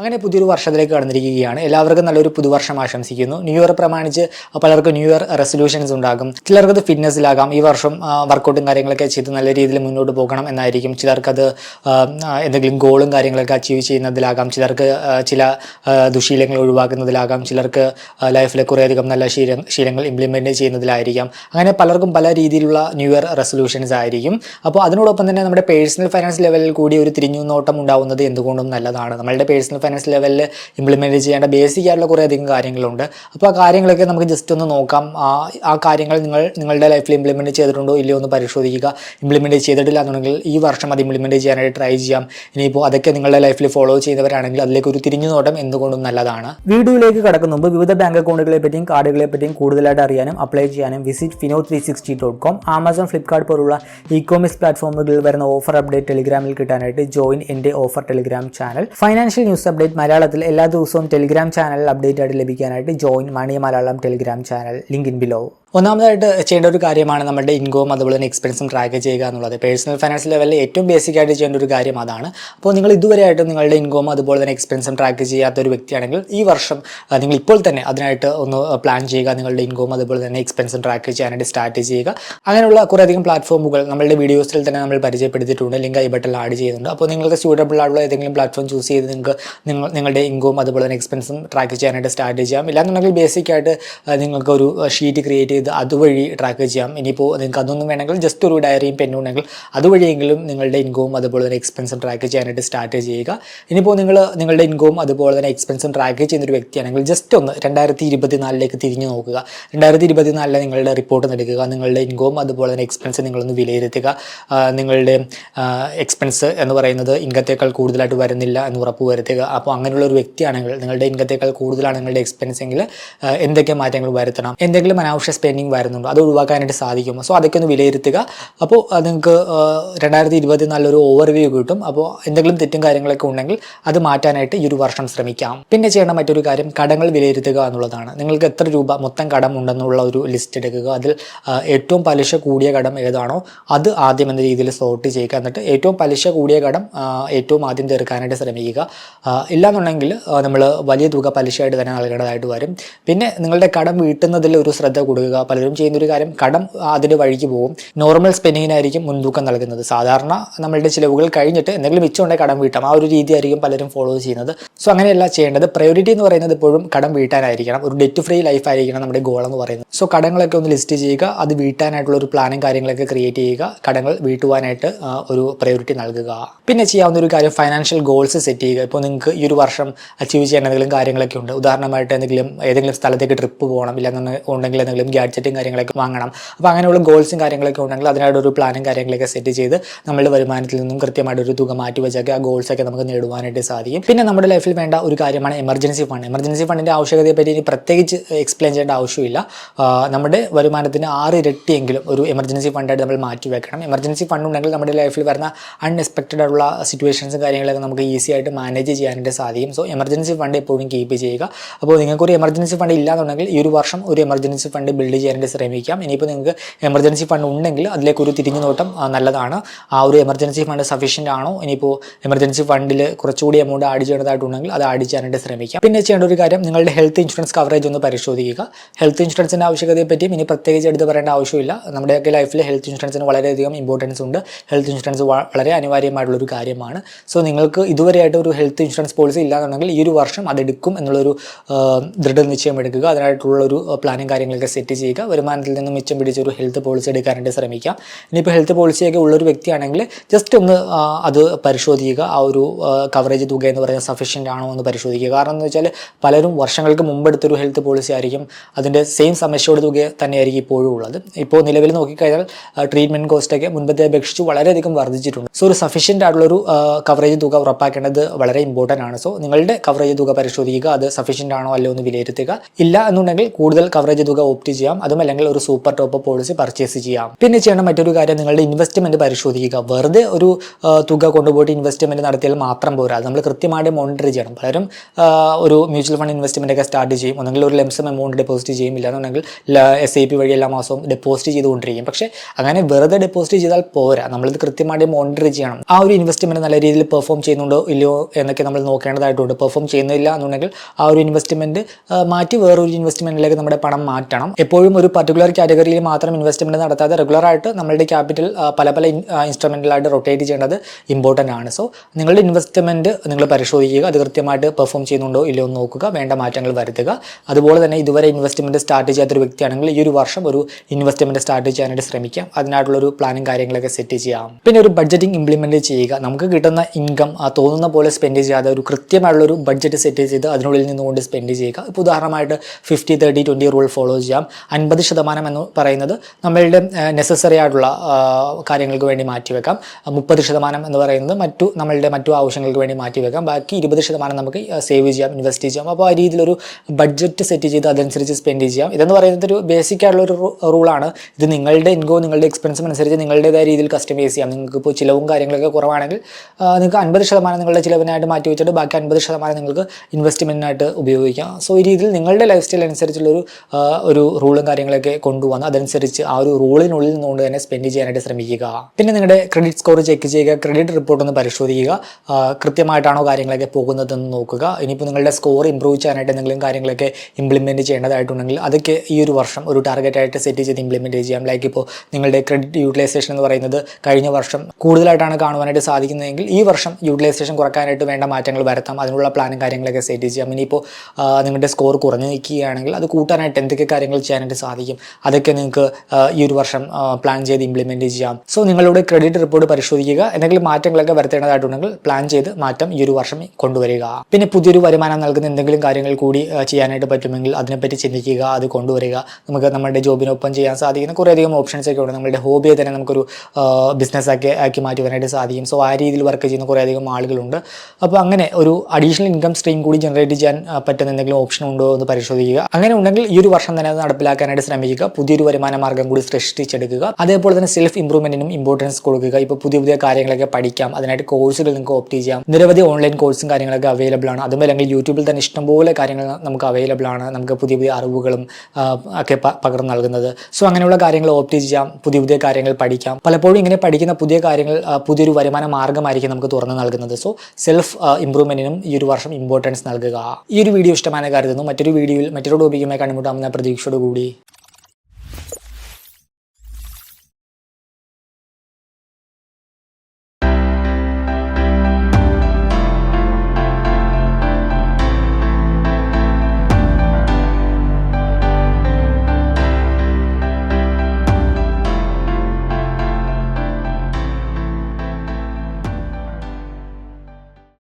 അങ്ങനെ പുതിയൊരു വർഷത്തിലേക്ക് കടന്നിരിക്കുകയാണ്. എല്ലാവർക്കും നല്ലൊരു പുതുവർഷം ആശംസിക്കുന്നു. ന്യൂ ഇയർ പ്രമാണിച്ച് പലർക്കും ന്യൂ ഇയർ റെസൊല്യൂഷൻസ് ഉണ്ടാകും. ചിലർക്ക് അത് ഫിറ്റ്നസ്സിലാകാം ഈ വർഷം വർക്കൗട്ടും കാര്യങ്ങളൊക്കെ ചെയ്ത് നല്ല രീതിയിൽ മുന്നോട്ട് പോകണം എന്നായിരിക്കും. ചിലർക്കത് എന്തെങ്കിലും ഗോളും കാര്യങ്ങളൊക്കെ അച്ചീവ് ചെയ്യുന്നതിലാകാം. ചിലർക്ക് ചില ദുശീലങ്ങൾ ഒഴിവാക്കുന്നതിലാകാം. ചിലർക്ക് ലൈഫിലെ കുറേയധികം നല്ല ശീല ശീലങ്ങൾ ഇംപ്ലിമെന്റ് ചെയ്യുന്നതിലായിരിക്കാം. അങ്ങനെ പലർക്കും പല രീതിയിലുള്ള ന്യൂ ഇയർ റെസൊല്യൂഷൻസ് ആയിരിക്കും. അപ്പോൾ അതിനോടൊപ്പം തന്നെ നമ്മുടെ പേഴ്സണൽ ഫൈനാൻസ് ലെവലിൽ കൂടി ഒരു തിരിഞ്ഞു നോട്ടം ഉണ്ടാവുന്നത് എന്തുകൊണ്ടും നല്ലതാണ്. നമ്മളുടെ പേഴ്സണൽ ഫൈനാൻസ് ലെവലിൽ ഇംപ്ലിമെന്റ് ചെയ്യേണ്ട ബേസിക് ആയിട്ടുള്ള കുറേ അധികം കാര്യങ്ങളുണ്ട്. അപ്പോൾ ആ കാര്യങ്ങളൊക്കെ നമുക്ക് ജസ്റ്റ് ഒന്ന് നോക്കാം. ആ ആ കാര്യങ്ങൾ നിങ്ങൾ നിങ്ങളുടെ ലൈഫിൽ ഇംപ്ലിമെന്റ് ചെയ്തിട്ടുണ്ടോ ഇല്ലയോ എന്ന് പരിശോധിക്കുക. ഇംപ്ലിമെന്റ് ചെയ്തിട്ടില്ല എന്നുണ്ടെങ്കിൽ ഈ വർഷം അത് ഇംപ്ലിമെന്റ് ചെയ്യാനായിട്ട് ട്രൈ ചെയ്യാം. ഇനിയിപ്പോൾ അതൊക്കെ നിങ്ങളുടെ ലൈഫിൽ ഫോളോ ചെയ്യുന്നവരാണെങ്കിൽ അതിലേക്ക് ഒരു തിരിഞ്ഞു നോട്ടം എന്തുകൊണ്ടും നല്ലതാണ്. വീഡിയോയിലേക്ക് കടക്കുന്ന മുമ്പ് വിവിധ ബാങ്ക് അക്കൗണ്ടുകളെ പറ്റിയും കാർഡുകളെ പറ്റിയും കൂടുതലായിട്ട് അറിയാനും അപ്ലൈ ചെയ്യാനും visit Fino three sixty dot com Amazon Flipkart പോലുള്ള ഇ കോമേഴ്സ് പ്ലാറ്റ്ഫോമുകളിൽ വരുന്ന ഓഫർ അപ്ഡേറ്റ് ടെലിഗ്രാമിൽ കിട്ടാനായിട്ട് ജോയിൻ എന്റെ offer Telegram channel financial news update മലയാളത്തിൽ എല്ലാ ദിവസവും ടെലിഗ്രാം ചാനൽ അപ്ഡേറ്റ് ആയിട്ട് ലഭിക്കാനായിട്ട് join money Malayalam Telegram channel. Link in below ഒന്നാമതായിട്ട് ചെയ്യേണ്ട ഒരു കാര്യമാണ് നമ്മുടെ ഇൻകവും അതുപോലെ തന്നെ എക്സ്പെൻസും ട്രാക്ക് ചെയ്യുക എന്നുള്ളത്. പേഴ്സണൽ ഫൈനാൻസ് ലെവലിൽ ഏറ്റവും ബേസിക് ആയിട്ട് ചെയ്യേണ്ട ഒരു കാര്യം അതാണ്. അപ്പോൾ നിങ്ങൾ ഇതുവരെയായിട്ടും നിങ്ങളുടെ ഇൻകവും അതുപോലെ തന്നെ എക്സ്പെൻസും ട്രാക്ക് ചെയ്യാത്ത ഒരു വ്യക്തിയാണെങ്കിൽ ഈ വർഷം നിങ്ങൾ ഇപ്പോൾ തന്നെ അതിനായിട്ട് ഒന്ന് പ്ലാൻ ചെയ്യുക. നിങ്ങളുടെ ഇൻകവും അതുപോലെ തന്നെ എക്സ്പെൻസും ട്രാക്ക് ചെയ്യാനായിട്ട് സ്റ്റാർട്ട് ചെയ്യുക. അങ്ങനെയുള്ള കുറേയധികം പ്ലാറ്റ്ഫോമുകൾ നമ്മളുടെ വീഡിയോസിൽ തന്നെ നമ്മൾ പരിചയപ്പെടുത്തിയിട്ടുണ്ട്. ലിങ്ക് ഐ ബട്ടൺ ആഡ് ചെയ്യുന്നുണ്ട്. അപ്പോൾ നിങ്ങൾക്ക് സ്യൂട്ടബിൾ ആയിട്ടുള്ള ഏതെങ്കിലും പ്ലാറ്റ്ഫോം ചൂസ് ചെയ്ത് നിങ്ങൾക്ക് നിങ്ങൾ നിങ്ങളുടെ ഇൻകവും അതുപോലെ തന്നെ എക്സ്പെൻസും ട്രാക്ക് ചെയ്യാനായിട്ട് സ്റ്റാർട്ട് ചെയ്യാം. ഇല്ലാന്നുണ്ടെങ്കിൽ ബേസിക് ആയിട്ട് നിങ്ങൾക്ക് ഒരു ഷീറ്റ് ക്രിയേറ്റ് ചെയ്ത് അതുവഴി ട്രാക്ക് ചെയ്യാം. ഇനിയിപ്പോൾ നിങ്ങൾക്ക് അതൊന്നും വേണമെങ്കിൽ ജസ്റ്റ് ഒരു ഡയറിയും പെന്നും ഉണ്ടെങ്കിൽ അതുവഴിയെങ്കിലും നിങ്ങളുടെ ഇൻകവും അതുപോലെ തന്നെ എക്സ്പെൻസും ട്രാക്ക് ചെയ്യാനായിട്ട് സ്റ്റാർട്ട് ചെയ്യുക. ഇനിയിപ്പോൾ നിങ്ങൾ നിങ്ങളുടെ ഇൻകവും അതുപോലെ തന്നെ എക്സ്പെൻസും ട്രാക്ക് ചെയ്യുന്ന ഒരു വ്യക്തിയാണെങ്കിൽ ജസ്റ്റ് ഒന്ന് രണ്ടായിരത്തി ഇരുപത്തിനാലിലേക്ക് തിരിഞ്ഞു നോക്കുക. രണ്ടായിരത്തി ഇരുപത്തിനാലിൽ നിങ്ങളുടെ റിപ്പോർട്ട് നൽകുക നിങ്ങളുടെ ഇൻകവും അതുപോലെ തന്നെ എക്സ്പെൻസ് നിങ്ങളൊന്ന് വിലയിരുത്തുക. നിങ്ങളുടെ എക്സ്പെൻസ് എന്ന് പറയുന്നത് ഇൻകത്തേക്കാൾ കൂടുതലായിട്ട് വരുന്നില്ല എന്ന് ഉറപ്പ് വരുത്തുക. അപ്പോൾ അങ്ങനെയുള്ള ഒരു വ്യക്തിയാണെങ്കിൽ നിങ്ങളുടെ ഇൻകത്തേക്കാൾ കൂടുതലാണ് നിങ്ങളുടെ എക്സ്പെൻസ് എങ്കിൽ എന്തൊക്കെ മാറ്റങ്ങൾ വരുത്തണം? എന്തെങ്കിലും അനാവശ്യ സ്പെൻഡിങ് വരുന്നുണ്ടോ. അത് ഒഴിവാക്കാനായിട്ട് സാധിക്കുമോ സോ അതൊക്കെ ഒന്ന് വിലയിരുത്തുക. അപ്പോൾ നിങ്ങൾക്ക് രണ്ടായിരത്തി ഇരുപത്തി നല്ലൊരു ഓവർവ്യൂ കിട്ടും. അപ്പോൾ എന്തെങ്കിലും തെറ്റും കാര്യങ്ങളൊക്കെ ഉണ്ടെങ്കിൽ അത് മാറ്റാനായിട്ട് ഈ ഒരു വർഷം ശ്രമിക്കാം. പിന്നെ ചെയ്യേണ്ട മറ്റൊരു കാര്യം കടങ്ങൾ വിലയിരുത്തുക എന്നുള്ളതാണ്. നിങ്ങൾക്ക് എത്ര രൂപ മൊത്തം കടം ഉണ്ടെന്നുള്ള ഒരു ലിസ്റ്റ് എടുക്കുക. അതിൽ ഏറ്റവും പലിശ കൂടിയ കടം ഏതാണോ അത് ആദ്യം എന്ന രീതിയിൽ സോർട്ട് ചെയ്യുക. എന്നിട്ട് ഏറ്റവും പലിശ കൂടിയ കടം ഏറ്റവും ആദ്യം തീർക്കാനായിട്ട് ശ്രമിക്കുക. ഇല്ലാന്നുണ്ടെങ്കിൽ നമ്മൾ വലിയ തുക പലിശയായിട്ട് തന്നെ നൽകേണ്ടതായിട്ട് വരും. പിന്നെ നിങ്ങളുടെ കടം വീട്ടുന്നതിൽ ഒരു ശ്രദ്ധ കൊടുക്കുക. പലരും ചെയ്യുന്ന ഒരു കാര്യം കടം അതിന്റെ വഴിക്ക് പോകും. നോർമൽ സ്പെൻഡിങ്ങിനായിരിക്കും മുൻതൂക്കം നൽകുന്നത്. സാധാരണ നമ്മളുടെ ചിലവുകൾ കഴിഞ്ഞിട്ട് എന്തെങ്കിലും മിച്ചമുണ്ടെങ്കിൽ കടം വീട്ടാം. ആ ഒരു രീതി ആയിരിക്കും പലരും ഫോളോ ചെയ്യുന്നത്. സോ അങ്ങനെയല്ല ചെയ്യേണ്ടത്. പ്രയോറിറ്റി എന്ന് പറയുന്നത് എപ്പോഴും കടം വീട്ടാനായിരിക്കണം. ഒരു ഡെറ്റ് ഫ്രീ ലൈഫ് ആയിരിക്കണം നമ്മുടെ ഗോൾ എന്ന് പറയുന്നത്. സോ കടങ്ങളൊക്കെ ഒന്ന് ലിസ്റ്റ് ചെയ്യുക. അത് വീട്ടാനായിട്ടുള്ള ഒരു പ്ലാനും കാര്യങ്ങളൊക്കെ ക്രിയേറ്റ് ചെയ്യുക. കടങ്ങൾ വീട്ടുവാനായിട്ട് ഒരു പ്രയോറിറ്റി നൽകുക. പിന്നെ ചെയ്യാവുന്ന ഒരു കാര്യം ഫൈനാൻഷ്യൽ ഗോൾസ് സെറ്റ് ചെയ്യുക. ഇപ്പോൾ നിങ്ങൾക്ക് ഈ ഒരു വർഷം അച്ചീവ് ചെയ്യാൻ എന്തെങ്കിലും കാര്യങ്ങളൊക്കെ ഉണ്ട്. ഉദാഹരണമായിട്ട് എന്തെങ്കിലും ഏതെങ്കിലും സ്ഥലത്തേക്ക് ട്രിപ്പ് പോകണം. ഇല്ലെന്നുണ്ടെങ്കിൽ ഉണ്ടെങ്കിൽ എന്തെങ്കിലും ഗാഡ്ജറ്റും കാര്യങ്ങളൊക്കെ വാങ്ങണം. അപ്പോൾ അങ്ങനെയുള്ള ഗോൾസും കാര്യങ്ങളൊക്കെ ഉണ്ടെങ്കിൽ അതിനായിട്ട് ഒരു പ്ലാനും കാര്യങ്ങളൊക്കെ സെറ്റ് ചെയ്ത് നമ്മളുടെ വരുമാനത്തിൽ നിന്നും കൃത്യമായിട്ട് ഒരു തുക മാറ്റി വെച്ചൊക്കെ ആ ഗോൾസൊക്കെ നമുക്ക് നേടുവാനായിട്ട് സാധിക്കും. പിന്നെ നമ്മുടെ ലൈഫിൽ വേണ്ട ഒരു കാര്യമാണ് എമർജൻസി ഫണ്ട് എമർജൻസി ഫണ്ടിന്റെ ആവശ്യകതയെ പറ്റി ഇനി പ്രത്യേകിച്ച് എക്സ്പ്ലെയിൻ ചെയ്യേണ്ട ആവശ്യമില്ല. നമ്മുടെ വരുമാനത്തിന് ആറ് ഇരട്ടിയെങ്കിലും ഒരു എമർജൻസി ഫണ്ടായിട്ട് നമ്മൾ മാറ്റി വെക്കണം. എമർജൻസി ഫണ്ട് ഉണ്ടെങ്കിൽ നമ്മുടെ ലൈഫിൽ വരുന്ന അൺഎക്സ്പെക്റ്റഡ് ആയിട്ടുള്ള സിറ്റുവേഷൻസും കാര്യങ്ങളൊക്കെ നമുക്ക് ഈസി ആയിട്ട് മാനേജ് ചെയ്യാനായിട്ട് സാധിക്കും. സോ എമർജൻസി ഫണ്ട് എപ്പോഴും കീപ്പ് ചെയ്യുക. അപ്പോൾ നിങ്ങൾക്ക് ഒരു എമർജൻസി ഫണ്ട് ഇല്ലാന്നുണ്ടെങ്കിൽ ഈ ഒരു വർഷം ഒരു എമർജൻസി ഫണ്ട് ബിൽഡ് ചെയ്യാനായിട്ട് ശ്രമിക്കാം. ഇനിയിപ്പോൾ നിങ്ങൾക്ക് എമർജൻസി ഫണ്ട് ഉണ്ടെങ്കിൽ അതിലേക്ക് ഒരു തിരിഞ്ഞു നോട്ടം നല്ലതാണ്. ആ ഒരു എമർജൻസി ഫണ്ട് സഫീഷ്യന്റ് ആണോ? ഇനിയിപ്പോൾ എമർജൻസി ഫണ്ടിൽ കുറച്ചുകൂടി എമൗണ്ട് ആഡ് ചെയ്യേണ്ടതായിട്ടുണ്ടെങ്കിൽ അത് ആഡ് ചെയ്യാനായിട്ട് ശ്രമിക്കാം. പിന്നെ ചെയ്യേണ്ട ഒരു കാര്യം നിങ്ങളുടെ ഹെൽത്ത് ഇൻഷുറൻസ് കവറേജ് ഒന്ന് പരിശോധിക്കുക. ഹെൽത്ത് ഇൻഷുറൻസിന്റെ ആവശ്യകതയെ പറ്റിയും ഇനി പ്രത്യേകിച്ച് എടുത്ത് പറയേണ്ട ആവശ്യമില്ല. നമ്മുടെയൊക്കെ ലൈഫിൽ ഹെൽത്ത് ഇൻഷുറൻസിന് വളരെയധികം ഇമ്പോർട്ടൻസ് ഉണ്ട്. ഹെൽത്ത് ഇൻഷുറൻസ് വളരെ അനിവാര്യമായിട്ടുള്ളൊരു കാര്യമാണ്. സോ നിങ്ങൾക്ക് ഇതുവരെയായിട്ട് ഒരു ഹെൽത്ത് ഇൻഷുറൻസ് പോളിസി ഇല്ലാന്നുണ്ടെങ്കിൽ ഈ ഒരു വർഷം അതെടുക്കും എന്നുള്ളൊരു ദൃഢനിശ്ചയം എടുക്കുക. അതിനായിട്ടുള്ള ഒരു പ്ലാനും കാര്യങ്ങളൊക്കെ സെറ്റ് ചെയ്യുക. വരുമാനത്തിൽ നിന്ന് മിച്ചം പിടിച്ചൊരു ഹെൽത്ത് പോളിസി എടുക്കാനായിട്ട് ശ്രമിക്കാം ഇനിയിപ്പോൾ ഹെൽത്ത് പോളിസിയൊക്കെ ഉള്ളൊരു വ്യക്തിയാണെങ്കിൽ ജസ്റ്റ് ഒന്ന് അത് പരിശോധിക്കുക. ആ ഒരു കവറേജ് തുക എന്ന് പറയുന്നത് സഫീഷ്യന്റ് ആണോ എന്ന് പരിശോധിക്കുക. കാരണം എന്ന് വെച്ചാൽ പലരും വർഷങ്ങൾക്ക് മുമ്പ് എടുത്തൊരു ഹെൽത്ത് പോളിസി ആയിരിക്കും. അതിന്റെ സെയിം സമയത്തോട് തുക തന്നെയായിരിക്കും ഇപ്പോഴും ഉള്ളത്. ഇപ്പോൾ നിലവിൽ നോക്കിക്കഴിഞ്ഞാൽ ട്രീറ്റ്മെന്റ് കോസ്റ്റൊക്കെ മുൻപത്തെ അപേക്ഷിച്ച് വളരെയധികം വർദ്ധിച്ചിട്ടുണ്ട്. സോ ഒരു സഫീഷ്യന്റ് ആയിട്ടുള്ളൊരു കവറേജ് തുക ഉറപ്പാക്കേണ്ടത് വളരെ ഇമ്പോർട്ടന്റ് ആണ്. സോ നിങ്ങളുടെ കവറേജ് തുക പരിശോധിക്കുക. അത് സഫീഷ്യന്റ് ആണോ അല്ലോ എന്ന് വിലയിരുത്തുക. ഇല്ല എന്നുണ്ടെങ്കിൽ കൂടുതൽ കവറേജ് തുക ഓപ്റ്റ് ചെയ്യാം ചെയ്യാം. അതും അല്ലെങ്കിൽ ഒരു സൂപ്പർ ടോപ്പ് പോളിസി പർച്ചേസ് ചെയ്യാം. പിന്നെ ചെയ്യേണ്ട മറ്റൊരു കാര്യം നിങ്ങളുടെ ഇൻവെസ്റ്റ്മെന്റ് പരിശോധിക്കുക. വെറുതെ ഒരു തുക കൊണ്ടുപോയിട്ട് ഇൻവെസ്റ്റ്മെന്റ് നടത്തിയാൽ മാത്രം പോരാ. നമ്മൾ കൃത്യമായിട്ട് മോണിറ്റർ ചെയ്യണം. പലരും ഒരു മ്യൂച്വൽ ഫണ്ട് ഇൻവെസ്റ്റ്മെന്റ് ഒക്കെ സ്റ്റാർട്ട് ചെയ്യും. ഒന്നെങ്കിൽ ഒരു ലെംസം എമൗണ്ട് ഡെപ്പോസിറ്റ് ചെയ്യും ഇല്ലാന്നുണ്ടെങ്കിൽ എസ് ഐ പി വഴി എല്ലാ മാസവും ഡെപ്പോസിറ്റ് ചെയ്തുകൊണ്ടിരിക്കും. പക്ഷേ അങ്ങനെ വെറുതെ ഡെപ്പോസിറ്റ് ചെയ്താൽ പോരാ. നമ്മളിത് കൃത്യമായിട്ട് മോണിറ്റർ ചെയ്യണം. ആ ഒരു ഇൻവെസ്റ്റ്മെന്റ് നല്ല രീതിയിൽ പെർഫോം ചെയ്യുന്നുണ്ടോ ഇല്ലയോ എന്നൊക്കെ നമ്മൾ നോക്കേണ്ടതായിട്ടുണ്ട്. പെർഫോം ചെയ്യുന്നില്ല എന്നുണ്ടെങ്കിൽ ആ ഒരു ഇൻവെസ്റ്റ്മെന്റ് മാറ്റി വേറൊരു ഇൻവെസ്റ്റ്മെന്റിലേക്ക് നമ്മുടെ പണം മാറ്റണം. എപ്പോഴും ഒരു പർട്ടിക്കുലർ കാറ്റഗറിയിൽ മാത്രം ഇൻവെസ്റ്റ്മെന്റ് നടത്താതെ റെഗുലർ ആയിട്ട് നമ്മളുടെ ക്യാപിറ്റൽ പല പല ഇൻസ്ട്രുമെന്റിലായിട്ട് റൊട്ടേറ്റ് ചെയ്യേണ്ടത് ഇമ്പോർട്ടന്റ് ആണ്. സോ നിങ്ങളുടെ ഇൻവെസ്റ്റ്മെന്റ് നിങ്ങൾ പരിശോധിക്കുക അത് കൃത്യമായിട്ട് പെർഫോം ചെയ്യുന്നുണ്ടോ ഇല്ലയോ എന്ന് നോക്കുക വേണ്ട മാറ്റങ്ങൾ വരുത്തുക. അതുപോലെ തന്നെ ഇതുവരെ ഇൻവെസ്റ്റ്മെന്റ് സ്റ്റാർട്ട് ചെയ്യാത്തൊരു വ്യക്തിയാണെങ്കിൽ ഈ ഒരു വർഷം ഒരു ഇൻവെസ്റ്റ്മെന്റ് സ്റ്റാർട്ട് ചെയ്യാനായിട്ട് ശ്രമിക്കാം. അതിനായിട്ടുള്ള ഒരു പ്ലാനും കാര്യങ്ങളൊക്കെ സെറ്റ് ചെയ്യാം. പിന്നെ ഒരു ബഡ്ജറ്റിംഗ് ഇംപ്ലിമെന്റ് ചെയ്യുക. നമുക്ക് കിട്ടുന്ന ഇൻകം തോന്നുന്ന പോലെ സ്പെൻഡ് ചെയ്യാതെ ഒരു കൃത്യമായിട്ടുള്ള ഒരു ബഡ്ജറ്റ് സെറ്റ് ചെയ്ത് അതിനുള്ളിൽ നിന്നുകൊണ്ട് സ്പെൻഡ് ചെയ്യുക. ഇപ്പോൾ ഉദാഹരണമായിട്ട് fifty thirty twenty rule follow ചെയ്യാം. അൻപത് ശതമാനം എന്ന് പറയുന്നത് നമ്മളുടെ നെസസറി ആയിട്ടുള്ള കാര്യങ്ങൾക്ക് വേണ്ടി മാറ്റിവെക്കാം. മുപ്പത് ശതമാനം എന്ന് പറയുന്നത് മറ്റു നമ്മളുടെ മറ്റു ആവശ്യങ്ങൾക്ക് വേണ്ടി മാറ്റിവെക്കാം. ബാക്കി ഇരുപത് ശതമാനം നമുക്ക് സേവ് ചെയ്യാം ഇൻവെസ്റ്റ് ചെയ്യാം. അപ്പോൾ ആ രീതിയിലൊരു ബഡ്ജറ്റ് സെറ്റ് ചെയ്ത് അതനുസരിച്ച് സ്പെൻഡ് ചെയ്യാം. ഇതെന്ന് പറയുന്നത് ഒരു ബേസിക് ആയിട്ടുള്ള ഒരു റൂളാണ് ഇത് നിങ്ങളുടെ ഇൻകോ നിങ്ങളുടെ എക്സ്പെൻസും അനുസരിച്ച് നിങ്ങളുടേതായ രീതിയിൽ കസ്റ്റമൈസ് ചെയ്യാം. നിങ്ങൾക്ക് ഇപ്പോൾ ചിലവും കാര്യങ്ങളൊക്കെ കുറവാണെങ്കിൽ നിങ്ങൾക്ക് അൻപത് ശതമാനം നിങ്ങളുടെ ചിലവിനായിട്ട് മാറ്റി വെച്ചിട്ട് ബാക്കി അൻപത് ശതമാനം നിങ്ങൾക്ക് ഇൻവെസ്റ്റ്മെന്റിനായിട്ട് ഉപയോഗിക്കാം. സോ ഈ രീതിയിൽ നിങ്ങളുടെ ലൈഫ് സ്റ്റൈൽ അനുസരിച്ചുള്ളൊരു ഒരു ഒരു റൂളും കാര്യങ്ങളൊക്കെ കൊണ്ടുവന്ന് അതനുസരിച്ച് ആ ഒരു റൂളിനുള്ളിൽ നിന്നുകൊണ്ട് തന്നെ സ്പെൻഡ് ചെയ്യാനായിട്ട് ശ്രമിക്കുക. പിന്നെ നിങ്ങളുടെ ക്രെഡിറ്റ് സ്കോർ ചെക്ക് ചെയ്യുക ക്രെഡിറ്റ് റിപ്പോർട്ട് ഒന്ന് പരിശോധിക്കുക കൃത്യമായിട്ടാണോ കാര്യങ്ങളൊക്കെ പോകുന്നതെന്ന് നോക്കുക. ഇനിയിപ്പോൾ നിങ്ങളുടെ സ്കോർ ഇമ്പ്രൂവ് ചെയ്യാനായിട്ട് എന്തെങ്കിലും കാര്യങ്ങളൊക്കെ ഇംപ്ലിമെന്റ് ചെയ്യേണ്ടതായിട്ടുണ്ടെങ്കിൽ അതൊക്കെ ഈ ഒരു വർഷം ഒരു ടാർഗറ്റ് ആയിട്ട് സെറ്റ് ചെയ്ത് ഇംപ്ലിമെന്റ് ചെയ്യാം. ലൈക്ക് ഇപ്പോൾ നിങ്ങളുടെ ക്രെഡിറ്റ് യൂട്ടിലൈസേഷൻ എന്ന് പറയുന്നത് കഴിഞ്ഞ വർഷം കൂടുതലായിട്ടാണ് കാണുവാനായിട്ട് സാധിക്കുന്നതെങ്കിൽ ഈ വർഷം യൂട്ടിലൈസേഷൻ കുറക്കാനായിട്ട് വേണ്ട മാറ്റങ്ങൾ വരുത്താം. അതിനുള്ള പ്ലാനും കാര്യങ്ങളൊക്കെ സെറ്റ് ചെയ്യാം. ഇനിയിപ്പോൾ നിങ്ങളുടെ സ്കോർ കുറഞ്ഞു നിൽക്കുകയാണെങ്കിൽ അത് കൂട്ടാനായിട്ട് എന്തൊക്കെ കാര്യങ്ങൾ ചെയ്യാനായിട്ട് സാധിക്കും. അതൊക്കെ നിങ്ങൾക്ക് ഈ ഒരു വർഷം പ്ലാൻ ചെയ്ത് ഇംപ്ലിമെന്റ് ചെയ്യാം. സോ നിങ്ങളുടെ ക്രെഡിറ്റ് റിപ്പോർട്ട് പരിശോധിക്കുക. എന്തെങ്കിലും മാറ്റങ്ങളൊക്കെ വരുത്തേണ്ടതായിട്ടുണ്ടെങ്കിൽ പ്ലാൻ ചെയ്ത് മാറ്റം ഈ ഒരു വർഷം കൊണ്ടുവരിക. പിന്നെ പുതിയൊരു വരുമാനം നൽകുന്ന എന്തെങ്കിലും കാര്യങ്ങൾ കൂടി ചെയ്യാനായിട്ട് പറ്റുമെങ്കിൽ അതിനെപ്പറ്റി ചിന്തിക്കുക അത് കൊണ്ടുവരിക. നമുക്ക് നമ്മുടെ ജോബിനൊപ്പം ചെയ്യാൻ സാധിക്കുന്ന കുറേയധികം ഓപ്ഷൻസ് ഒക്കെ ഉണ്ട്. നമ്മുടെ ഹോബിയെ തന്നെ നമുക്കൊരു ബിസിനസ് ആക്കി മാറ്റുവാനായിട്ട് സാധിക്കും. സോ ആ രീതിയിൽ വർക്ക് ചെയ്യുന്ന കുറേയധികം ആളുകളുണ്ട്. അപ്പോൾ അങ്ങനെ ഒരു അഡീഷണൽ ഇൻകം സ്ട്രീം കൂടി ജനറേറ്റ് ചെയ്യാൻ പറ്റുന്ന എന്തെങ്കിലും ഓപ്ഷൻ ഉണ്ടോ എന്ന് പരിശോധിക്കുക. അങ്ങനെ ഉണ്ടെങ്കിൽ ഈ ഒരു വർഷം തന്നെ അത് നടപ്പിലാക്കാനായിട്ട് ശ്രമിക്കുക. പുതിയൊരു വരുമാന മാർഗം കൂടി സൃഷ്ടിച്ചെടുക്കുക. അതേപോലെ തന്നെ സെൽഫ് ഇംപ്രൂവ്മെന്റിനും ഇമ്പോർട്ടൻസ് കൊടുക്കുക. ഇപ്പോൾ പുതിയ പുതിയ കാര്യങ്ങളൊക്കെ പഠിക്കാം. അതിനായിട്ട് കോഴ്സുകൾ നിങ്ങൾക്ക് ഓപ്റ്റ് ചെയ്യാം. നിരവധി ഓൺലൈൻ കോഴ്സും കാര്യങ്ങളൊക്കെ അവൈലബിൾ ആണ്. അതും അല്ലെങ്കിൽ യൂട്യൂബിൽ തന്നെ ഇഷ്ടംപോലെ കാര്യങ്ങൾ നമുക്ക് അവൈലബിൾ ആണ്. നമുക്ക് പുതിയ പുതിയ അറിവുകളും ഒക്കെ പകർന്നു നൽകുന്നത്. സോ അങ്ങനെയുള്ള കാര്യങ്ങൾ ഓപ്റ്റ് ചെയ്യാം. പുതിയ പുതിയ കാര്യങ്ങൾ പഠിക്കാം. പലപ്പോഴും ഇങ്ങനെ പഠിക്കുന്ന പുതിയ കാര്യങ്ങൾ പുതിയൊരു വരുമാന മാർഗമായിരിക്കും നമുക്ക് തുറന്നു നൽകുന്നത്. സോ സെൽഫ് ഇംപ്രൂവ്മെന്റിനും ഈ ഒരു വർഷം ഇമ്പോർട്ടൻസ് നൽകുക. ഈ ഒരു വീഡിയോ ഇഷ്ടമായ കരുതുന്നു. മറ്റൊരു വീഡിയോയിൽ മറ്റൊരു ടോപ്പിക്കുമായി കണ്ടുമുട്ടാമെന്ന പ്രതീക്ഷയോടുകൂടി Bye.